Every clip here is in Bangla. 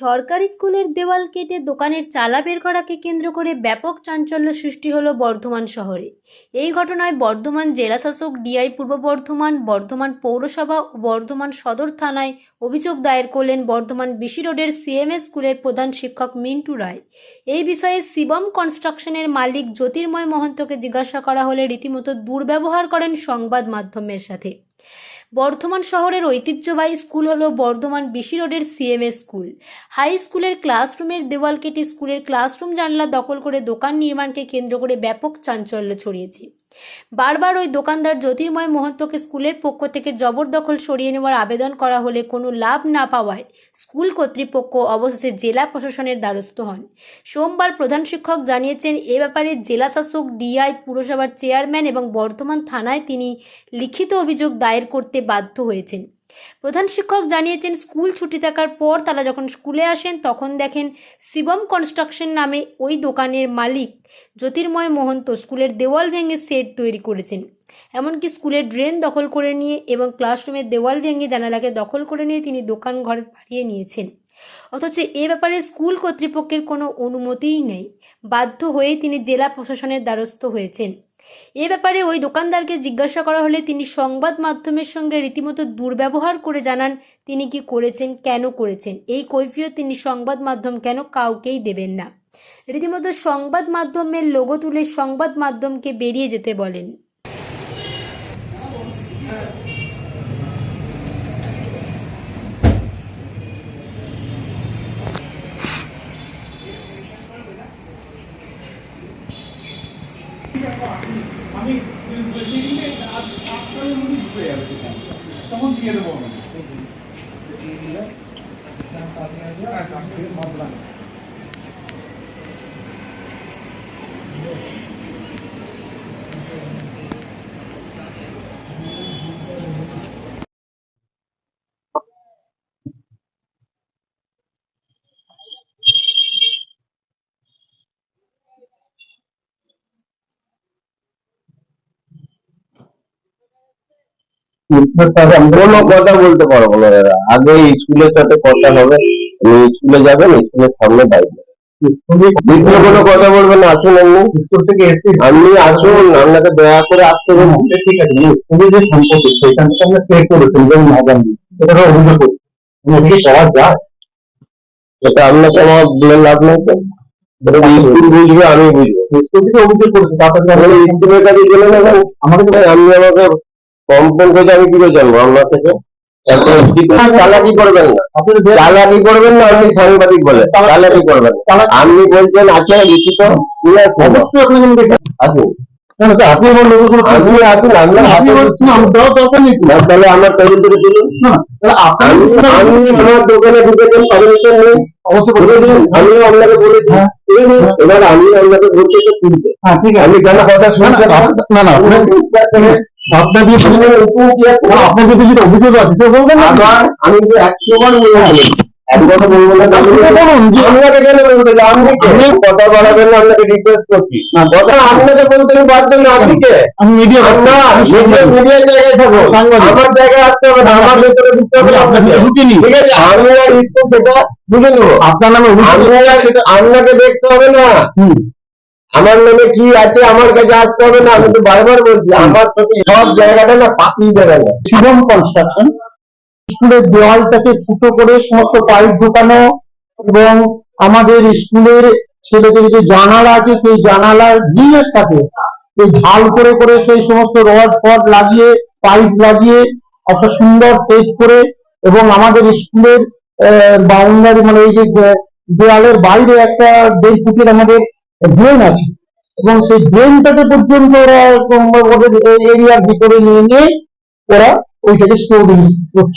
সরকারি স্কুলের দেওয়াল কেটে দোকানের চালা বের করাকে কেন্দ্র করে ব্যাপক চাঞ্চল্য সৃষ্টি হলো বর্ধমান শহরে। এই ঘটনায় বর্ধমান জেলাশাসক ডিআই পূর্ব বর্ধমান বর্ধমান পৌরসভা ও বর্ধমান সদর থানায় অভিযোগ দায়ের করলেন বর্ধমান বিশি রোডের সিএমএস স্কুলের প্রধান শিক্ষক মিন্টু রায়। এই বিষয়ে শিবম কনস্ট্রাকশনের মালিক জ্যোতির্ময় মহন্তকে জিজ্ঞাসা করা হলে রীতিমতো দুর্ব্যবহার করেন সংবাদ মাধ্যমের সাথে। বর্ধমান শহরের ঐতিহ্যবাহী স্কুল হল বর্ধমান বিশি রোডের সিএমএ স্কুল। হাই স্কুলের ক্লাসরুমের দেওয়াল কেটে স্কুলের ক্লাসরুম জানলা দখল করে দোকান নির্মাণকে কেন্দ্র করে ব্যাপক চাঞ্চল্য ছড়িয়েছে। বারবার ওই দোকানদার জ্যোতির্ময় মহন্তকে স্কুলের পক্ষ থেকে জবরদখল সরিয়ে নেওয়ার আবেদন করা হলে কোনো লাভ না পাওয়ায় স্কুল কর্তৃপক্ষ অবশেষে জেলা প্রশাসনের দ্বারস্থ হন। সোমবার প্রধান শিক্ষক জানিয়েছেন, এ ব্যাপারে জেলা শাসক ডিআই পুরসভার চেয়ারম্যান এবং বর্ধমান থানায় তিনি লিখিত অভিযোগ দায়ের করতে বাধ্য হয়েছেন। প্রধান শিক্ষক জানিয়েছেন, স্কুল ছুটি থাকার পর তারা যখন স্কুলে আসেন, তখন দেখেন শিবম কনস্ট্রাকশন নামে ওই দোকানের মালিক জ্যোতির্ময় মহন্ত স্কুলের দেওয়াল ভেঙে সেট তৈরি করেছেন। এমনকি স্কুলের ড্রেন দখল করে নিয়ে এবং ক্লাসরুমের দেওয়াল ভেঙে জানালাকে দখল করে নিয়ে তিনি দোকান ঘর বাড়িয়ে নিয়েছেন। অথচ এ ব্যাপারে স্কুল কর্তৃপক্ষের কোনো অনুমতিই নেই। বাধ্য হয়ে তিনি জেলা প্রশাসনের দ্বারস্থ হয়েছেন। এ ব্যাপারে ওই দোকানদারকে জিজ্ঞাসা করা হলে তিনি সংবাদ মাধ্যমের সঙ্গে রীতিমতো দুর্ব্যবহার করে জানান, তিনি কি করেছেন, কেন করেছেন। এই কৈফিয়ত তিনি সংবাদ মাধ্যম কেন কাউকেই দেবেন না। রীতিমতো সংবাদ মাধ্যমের লোগো তুলে সংবাদ মাধ্যমকে বেরিয়ে যেতে বলেন। আমি সেদিনে আজকালের মধ্যে ঢুকে যাবে সেখানে তখন দিয়ে দেবো আমি কোনো কথা বলতে পারব না দাদা। আগে স্কুলের সাথে কথা হবে। স্কুলে যাবেন স্কুলের সামনে দ্বিতীয় কোনো কথা বলবেন আসুন আপনি স্কুল থেকে এসে আপনি আসুন আপনাকে দয়া করে আসতে হবে ঠিক আছে স্কুলের যে সম্পর্ক সেখান থেকে আমরা পে করেছেন যেমন আগামী এটা অভিযোগ করছি। অভিযোগ করা যায়। এটা আপনাকে আমার বলে লাভ নেই তো? স্কুল বুঝবে আমি বুঝব। স্কুল থেকে অভিযোগ করেছে তারপরে স্কুলের কাছে গেলে? আমাদের আপনি আমাকে কমপ্লেন করে আমি কি করে জানব? আপনার থেকে? চালাকি করবেন না। চালাকি করবেন না আপনি সাংবাদিক বলে চালাকি করবেন। আপনি বলছেন আছে। লিখিত আসুন। অবশ্যই আপনাকে আমি দেখে আসুন কেন স্যার আপনি আমার লোক আপনি আসুন আপনার আপনি হাতে বলছেন আমার দেওয়ার দরকার নেই তো। না, তাহলে আমার তৈরি করে দিলুন না তাহলে আপনি আমি আমি আমার দোকানে ঢুকেছেন পারমিশন নেই। অবশ্যই বলে বলে দিন দিন আমিও আপনাকে বলেছি হ্যাঁ। ঠিক আছে? এবার আমি আপনাকে বলছি তো শুনতে হ্যাঁ ঠিক আছে। আমি কেন কথা না শুনতে না আপ- না না আপনার- আপনার দিয়ে প্রথমে না, আপনার যদি কিছু অভিযোগ আছে সে বলবেন না? আবার আমি তো একশো বার বলে এক আপনাকে আপনার নামে আপনাকে দেখতে হবে না। আমার নামে কি আছে আমার কাছে আসতে হবে না আমি তো বারবার বলছি আমার সাথে সব জায়গাটা না দেবে না শিবম কনস্ট্রাকশন স্কুলের দেওয়ালটাকে ফুটো করে সমস্ত পাইপ ঢোকানো এবং আমাদের স্কুলের ছেলেদের যে জানালা আছে, সেই জানালার গ্রিলের সাথে এই ঢাল করে করে সেই সমস্ত রড ফড লাগিয়ে, পাইপ লাগিয়ে একটা সুন্দর সেট করে এবং আমাদের স্কুলের বাউন্ডারি মানে এই যে দেওয়ালের বাইরে একটা দেড় ফুটের আমাদের ড্রেন আছে এবং সেই ড্রেনটাকে পর্যন্ত ওরা ওদের এরিয়ার ভিতরে নিয়ে নিয়ে ওরা ওইটাকে স্টোর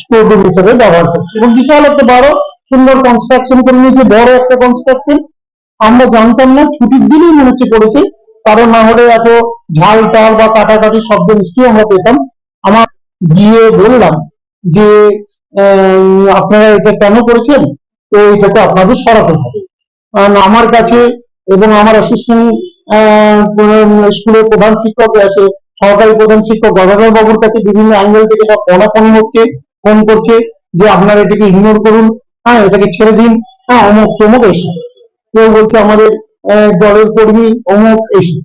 স্টোর হিসেবে ব্যবহার করছে। এবং বিশাল একটা বড় সুন্দর কনস্ট্রাকশন করে নিয়েছে, বড় একটা কনস্ট্রাকশন আমরা জানতাম না, ছুটির দিনই মনে হচ্ছে করেছে, কারণ না হলে এত ঝাল টাল বা কাটাকাটি শব্দ নিশ্চয়ই আমরা পেতাম। আমার গিয়ে বললাম যে আপনারা এটা কেন করেছেন? তো এটাকে আপনাদের সরাতে হবে। আমার কাছে এবং আমার অ্যাসিস্ট্যান্ট স্কুলের প্রধান শিক্ষক আছে সহকারী প্রধান শিক্ষক গভর্নর বাবুর কাছে বিভিন্ন অ্যাঙ্গেল থেকে সব ফোনাফোনি হচ্ছে, ফোন করছে যে আপনারা এটাকে ইগনোর করুন। হ্যাঁ এটাকে ছেড়ে দিন। হ্যাঁ অমুক তমুক এসে। কেউ বলছে আমাদের দলের কর্মী অমুক এসে।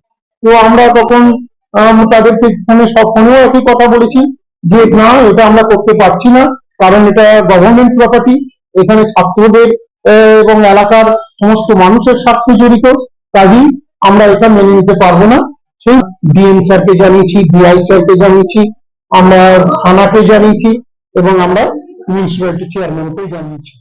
তো আমরা তখন তাদেরকে ফোনে সব ফোনেও একই কথা বলেছি যে, না, এটা আমরা করতে পারছি না, কারণ এটা গভর্নমেন্ট প্রপার্টি এখানে ছাত্রদের এবং এলাকার সমস্ত মানুষের স্বার্থ জড়িত। কাজেই আমরা এটা মেনে নিতে পারব না। সেই ডিএম স্যারকে জানিয়েছি ডিআই স্যারকে জানিয়েছি, আমরা থানাকে জানিয়েছি এবং আমরা মিউনিসিপ্যালিটি চেয়ারম্যানকেও জানিয়েছি।